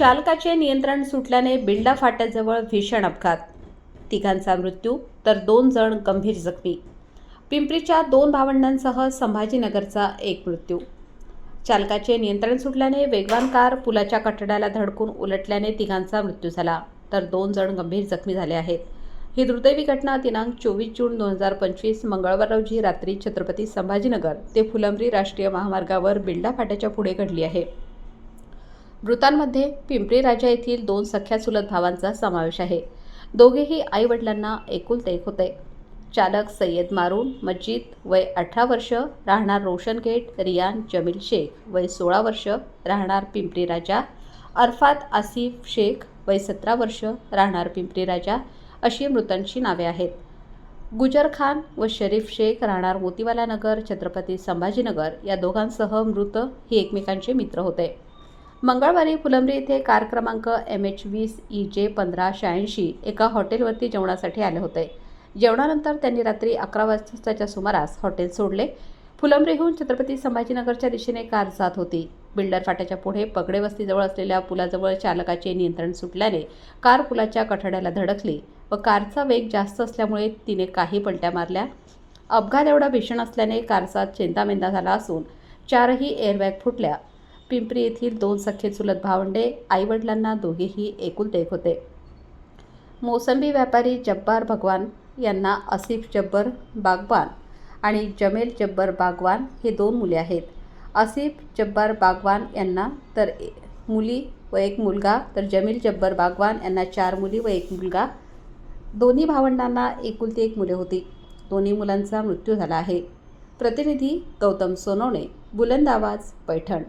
चालकाचे नियंत्रण सुटल्याने बिल्डा फाट्याजवळ भीषण अपघात. तिघांचा मृत्यू तर दोन जण गंभीर जखमी. पिंपरीच्या दोन भावंडांसह संभाजीनगरचा एक मृत्यू. चालकाचे नियंत्रण सुटल्याने वेगवान कार पुलाच्या कठड्याला धडकून उलटल्याने तिघांचा मृत्यू झाला तर दोन जण गंभीर जखमी झाले आहेत. ही दुर्दैवी घटना दिनांक चोवीस जून दोन हजार पंचवीस मंगळवार रोजी रात्री छत्रपती संभाजीनगर ते फुलंब्री राष्ट्रीय महामार्गावर बिल्डा फाट्याच्या पुढे घडली आहे. मृतांमध्ये पिंपरी राजा येथील दोन सख्या चुलत भावांचा समावेश आहे. दोघेही आई वडिलांना एक होते. चालक सय्यद मारून मस्जिद वय अठरा वर्ष राहणार रोशन गेट रियान जमील शेख वय सोळा वर्ष राहणार पिंपरी राजा अरफात आसिफ शेख वय सतरा वर्ष राहणार पिंपरी राजा अशी मृतांची नावे आहेत. गुजर खान व शरीफ शेख राहणार मोतीवाला नगर छत्रपती संभाजीनगर या दोघांसह मृत हे एकमेकांचे मित्र होते. मंगळवारी फुलंब्री येथे कार क्रमांक एम एच वीस ई जे पंधरा शहाऐंशी एका हॉटेलवरती जेवणासाठी आले होते. जेवणानंतर त्यांनी रात्री अकरा वाजताच्या सुमारास हॉटेल सोडले. फुलंब्रीहून छत्रपती संभाजीनगरच्या दिशेने कार जात होती. बिल्डर फाट्याच्या पुढे पगडे वस्तीजवळ असलेल्या पुलाजवळ चालकाचे नियंत्रण सुटल्याने कार पुलाच्या कठड्याला धडकली व कारचा वेग जास्त असल्यामुळे तिने काही पलट्या मारल्या. अपघात एवढा भीषण असल्याने कारचा चेंदामेंदा झाला असून चारही एअरबॅग फुटल्या. पिंपरी येथील दोन सख्खे चुलत भावंडे आईवडिलांना दोघेही एकुलते होते. मोसंबी व्यापारी जब्बार भगवान यांना आसिफ जब्बर बागवान आणि जमेल जब्बर बागवान हे दोन मुले आहेत. आसिफ जब्बार बागवान यांना तर मुली व एक मुलगा तर जमील जब्बर बागवान यांना चार मुली व एक मुलगा. दोन्ही भावंडांना एकुलती एक मुले होती. दोन्ही मुलांचा मृत्यू झाला आहे. प्रतिनिधी गौतम सोनवणे बुलंद आवाज पैठण.